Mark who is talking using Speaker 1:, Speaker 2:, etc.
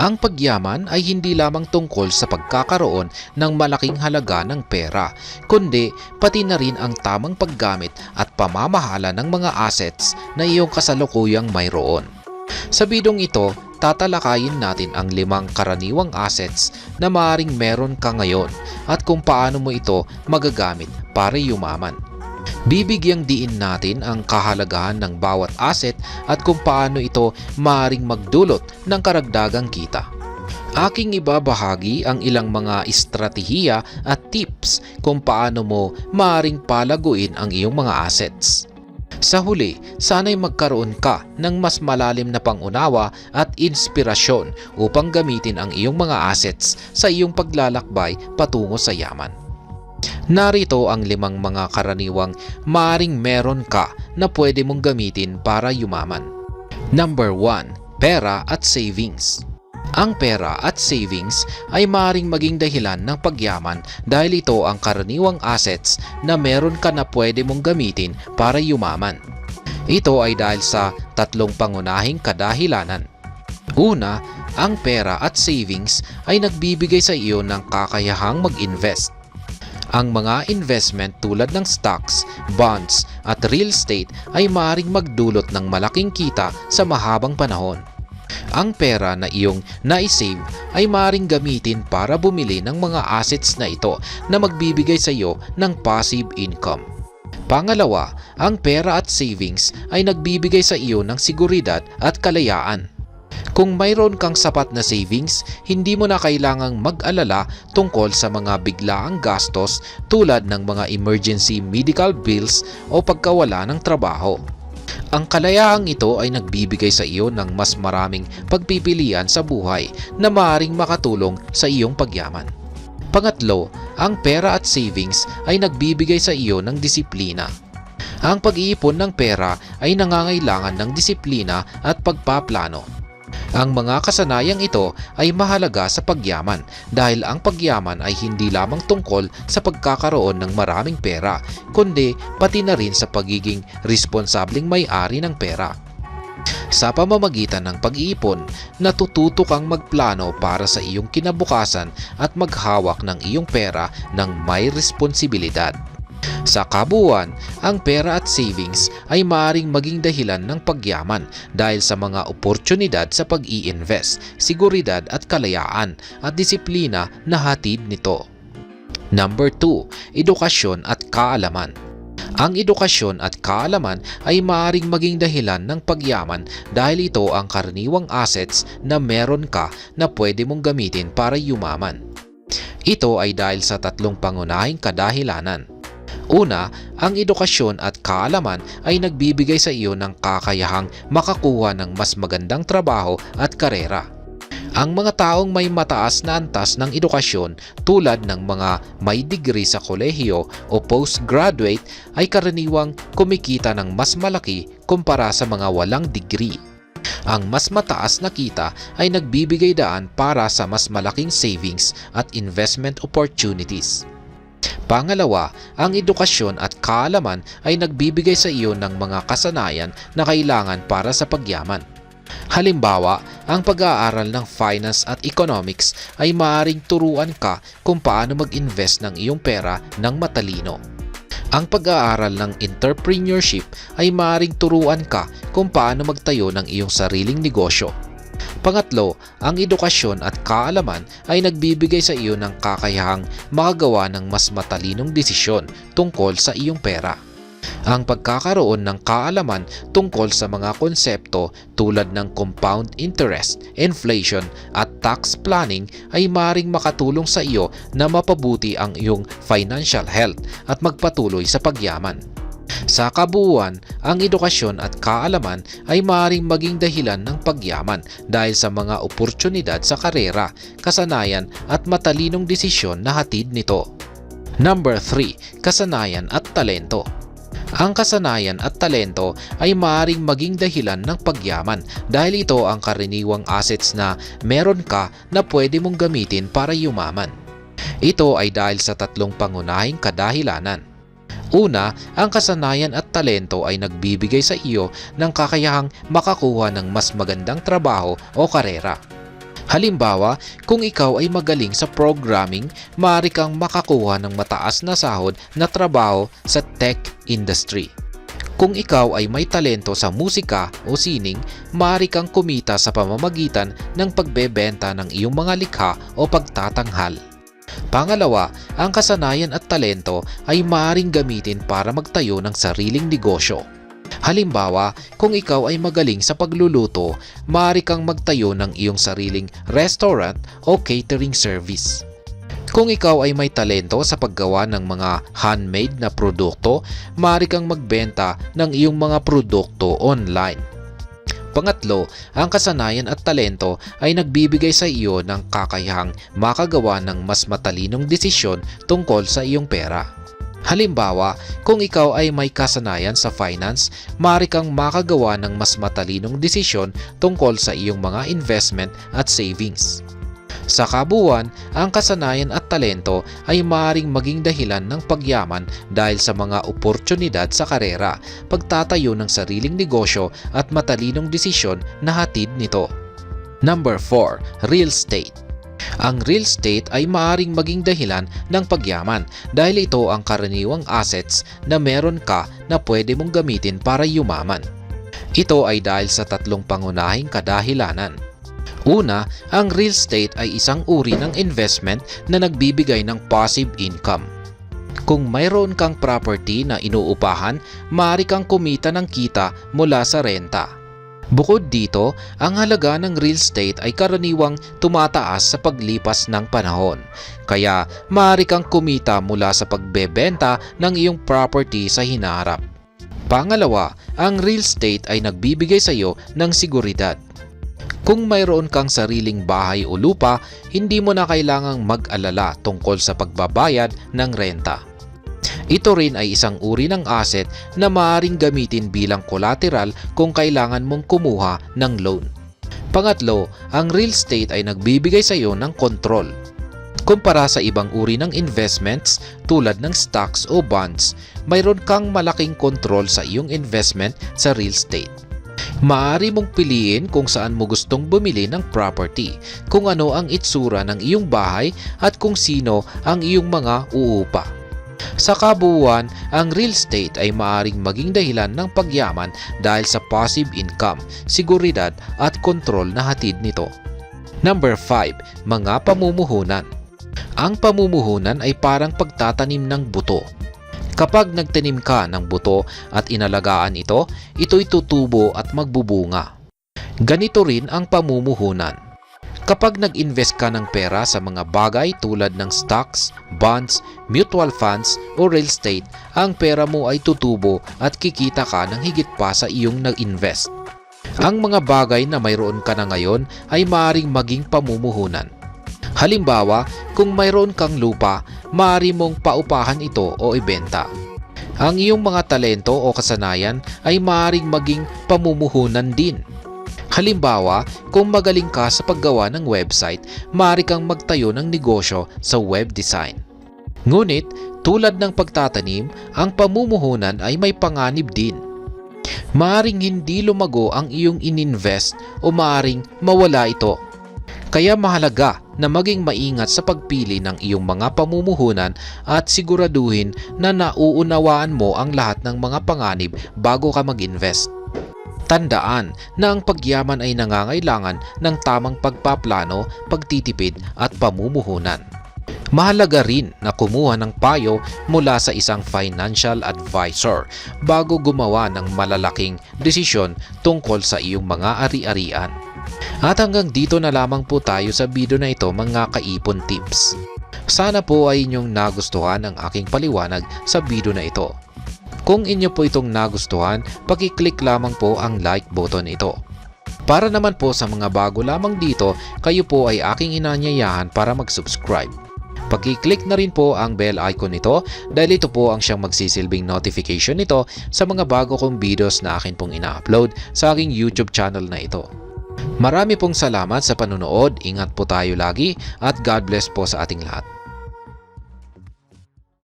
Speaker 1: Ang pagyaman ay hindi lamang tungkol sa pagkakaroon ng malaking halaga ng pera, kundi pati na rin ang tamang paggamit at pamamahala ng mga assets na iyong kasalukuyang mayroon. Sa bidong ito, tatalakayin natin ang limang karaniwang assets na maaring meron ka ngayon at kung paano mo ito magagamit para yumaman. Bibigyang diin natin ang kahalagahan ng bawat asset at kung paano ito maaring magdulot ng karagdagang kita. Aking ibabahagi ang ilang mga estratehiya at tips kung paano mo maaring palaguin ang iyong mga assets. Sa huli, sana'y magkaroon ka ng mas malalim na pangunawa at inspirasyon upang gamitin ang iyong mga assets sa iyong paglalakbay patungo sa yaman. Narito ang limang mga karaniwang maaring meron ka na pwede mong gamitin para yumaman. Number 1. Pera at savings. Ang pera at savings ay maaring maging dahilan ng pagyaman dahil ito ang karaniwang assets na meron ka na pwede mong gamitin para yumaman. Ito ay dahil sa tatlong pangunahing kadahilanan. Una, ang pera at savings ay nagbibigay sa iyo ng kakayahang mag-invest. Ang mga investment tulad ng stocks, bonds at real estate ay maaaring magdulot ng malaking kita sa mahabang panahon. Ang pera na iyong naisave ay maaaring gamitin para bumili ng mga assets na ito na magbibigay sa iyo ng passive income. Pangalawa, ang pera at savings ay nagbibigay sa iyo ng seguridad at kalayaan. Kung mayroon kang sapat na savings, hindi mo na kailangang mag-alala tungkol sa mga biglaang gastos tulad ng mga emergency medical bills o pagkawala ng trabaho. Ang kalayaang ito ay nagbibigay sa iyo ng mas maraming pagpipilian sa buhay na maaring makatulong sa iyong pagyaman. Pangatlo, ang pera at savings ay nagbibigay sa iyo ng disiplina. Ang pag-iipon ng pera ay nangangailangan ng disiplina at pagpaplano. Ang mga kasanayang ito ay mahalaga sa pagyaman dahil ang pagyaman ay hindi lamang tungkol sa pagkakaroon ng maraming pera, kundi pati na rin sa pagiging responsableng may-ari ng pera. Sa pamamagitan ng pag-iipon, natututo kang magplano para sa iyong kinabukasan at maghawak ng iyong pera ng may responsibilidad. Sa kabuuan, ang pera at savings ay maaring maging dahilan ng pagyaman dahil sa mga oportunidad sa pag-i-invest, seguridad at kalayaan at disiplina na hatid nito. Number 2. Edukasyon at kaalaman. Ang edukasyon at kaalaman ay maaring maging dahilan ng pagyaman dahil ito ang karaniwang assets na meron ka na pwede mong gamitin para yumaman. Ito ay dahil sa tatlong pangunahing kadahilanan. Una, ang edukasyon at kaalaman ay nagbibigay sa iyo ng kakayahang makakuha ng mas magandang trabaho at karera. Ang mga taong may mataas na antas ng edukasyon tulad ng mga may degree sa kolehiyo o postgraduate ay karaniwang kumikita ng mas malaki kumpara sa mga walang degree. Ang mas mataas na kita ay nagbibigay daan para sa mas malaking savings at investment opportunities. Pangalawa, ang edukasyon at kaalaman ay nagbibigay sa iyo ng mga kasanayan na kailangan para sa pagyaman. Halimbawa, ang pag-aaral ng finance at economics ay maaaring turuan ka kung paano mag-invest ng iyong pera ng matalino. Ang pag-aaral ng entrepreneurship ay maaaring turuan ka kung paano magtayo ng iyong sariling negosyo. Pangatlo, ang edukasyon at kaalaman ay nagbibigay sa iyo ng kakayahang makagawa ng mas matalinong desisyon tungkol sa iyong pera. Ang pagkakaroon ng kaalaman tungkol sa mga konsepto tulad ng compound interest, inflation at tax planning ay maring makatulong sa iyo na mapabuti ang iyong financial health at magpatuloy sa pagyaman. Sa kabuuan, ang edukasyon at kaalaman ay maaaring maging dahilan ng pagyaman dahil sa mga oportunidad sa karera, kasanayan at matalinong desisyon na hatid nito. Number 3. Kasanayan at talento. Ang kasanayan at talento ay maaaring maging dahilan ng pagyaman dahil ito ang karaniwang assets na meron ka na pwede mong gamitin para yumaman. Ito ay dahil sa tatlong pangunahing kadahilanan. Una, ang kasanayan at talento ay nagbibigay sa iyo ng kakayahang makakuha ng mas magandang trabaho o karera. Halimbawa, kung ikaw ay magaling sa programming, maaari kang makakuha ng mataas na sahod na trabaho sa tech industry. Kung ikaw ay may talento sa musika o sining, maaari kang kumita sa pamamagitan ng pagbebenta ng iyong mga likha o pagtatanghal. Pangalawa, ang kasanayan at talento ay maaaring gamitin para magtayo ng sariling negosyo. Halimbawa, kung ikaw ay magaling sa pagluluto, maaari kang magtayo ng iyong sariling restaurant o catering service. Kung ikaw ay may talento sa paggawa ng mga handmade na produkto, maaari kang magbenta ng iyong mga produkto online. Pangatlo, ang kasanayan at talento ay nagbibigay sa iyo ng kakayahang makagawa ng mas matalinong desisyon tungkol sa iyong pera. Halimbawa, kung ikaw ay may kasanayan sa finance, maaari kang makagawa ng mas matalinong desisyon tungkol sa iyong mga investment at savings. Sa kabuuan, ang kasanayan at talento ay maaaring maging dahilan ng pagyaman dahil sa mga oportunidad sa karera, pagtatayo ng sariling negosyo at matalinong desisyon na hatid nito. Number 4. Real estate ang real estate ay maaaring maging dahilan ng pagyaman dahil ito ang karaniwang assets na meron ka na pwede mong gamitin para yumaman. Ito ay dahil sa tatlong pangunahing kadahilanan. Una, ang real estate ay isang uri ng investment na nagbibigay ng passive income. Kung mayroon kang property na inuupahan, maaari kang kumita ng kita mula sa renta. Bukod dito, ang halaga ng real estate ay karaniwang tumataas sa paglipas ng panahon. Kaya maaari kang kumita mula sa pagbebenta ng iyong property sa hinaharap. Pangalawa, ang real estate ay nagbibigay sa iyo ng seguridad. Kung mayroon kang sariling bahay o lupa, hindi mo na kailangang mag-alala tungkol sa pagbabayad ng renta. Ito rin ay isang uri ng asset na maaaring gamitin bilang collateral kung kailangan mong kumuha ng loan. Pangatlo, ang real estate ay nagbibigay sa iyo ng kontrol. Kumpara sa ibang uri ng investments tulad ng stocks o bonds, mayroon kang malaking kontrol sa iyong investment sa real estate. Maaari mong piliin kung saan mo gustong bumili ng property, kung ano ang itsura ng iyong bahay at kung sino ang iyong mga uupa. Sa kabuuan, ang real estate ay maaaring maging dahilan ng pagyaman dahil sa passive income, seguridad at kontrol na hatid nito. Number 5. Mga pamumuhunan Ang pamumuhunan ay parang pagtatanim ng buto. Kapag nagtanim ka ng buto at inalagaan ito, ito'y tutubo at magbubunga. Ganito rin ang pamumuhunan. Kapag nag-invest ka ng pera sa mga bagay tulad ng stocks, bonds, mutual funds o real estate, ang pera mo ay tutubo at kikita ka ng higit pa sa iyong nag-invest. Ang mga bagay na mayroon ka na ngayon ay maaring maging pamumuhunan. Halimbawa, kung mayroon kang lupa, maaari mong paupahan ito o ibenta. Ang iyong mga talento o kasanayan ay maaring maging pamumuhunan din. Halimbawa, kung magaling ka sa paggawa ng website, maaari kang magtayo ng negosyo sa web design. Ngunit, tulad ng pagtatanim, ang pamumuhunan ay may panganib din. Maaring hindi lumago ang iyong ininvest o maaring mawala ito. Kaya mahalaga na maging maingat sa pagpili ng iyong mga pamumuhunan at siguraduhin na nauunawaan mo ang lahat ng mga panganib bago ka mag-invest. Tandaan na ang pagyaman ay nangangailangan ng tamang pagpaplano, pagtitipid at pamumuhunan. Mahalaga rin na kumuha ng payo mula sa isang financial advisor bago gumawa ng malalaking desisyon tungkol sa iyong mga ari-arian. At hanggang dito na lamang po tayo sa video na ito mga kaipon tips. Sana po ay inyong nagustuhan ang aking paliwanag sa video na ito. Kung inyo po itong nagustuhan, pakiclick lamang po ang like button ito. Para naman po sa mga bago lamang dito, kayo po ay aking inanyayahan para mag-subscribe. Pag-click na rin po ang bell icon nito dahil ito po ang siyang magsisilbing notification nito sa mga bago kong videos na akin pong ina-upload sa aking YouTube channel na ito. Marami pong salamat sa panunood, ingat po tayo lagi at God bless po sa ating lahat.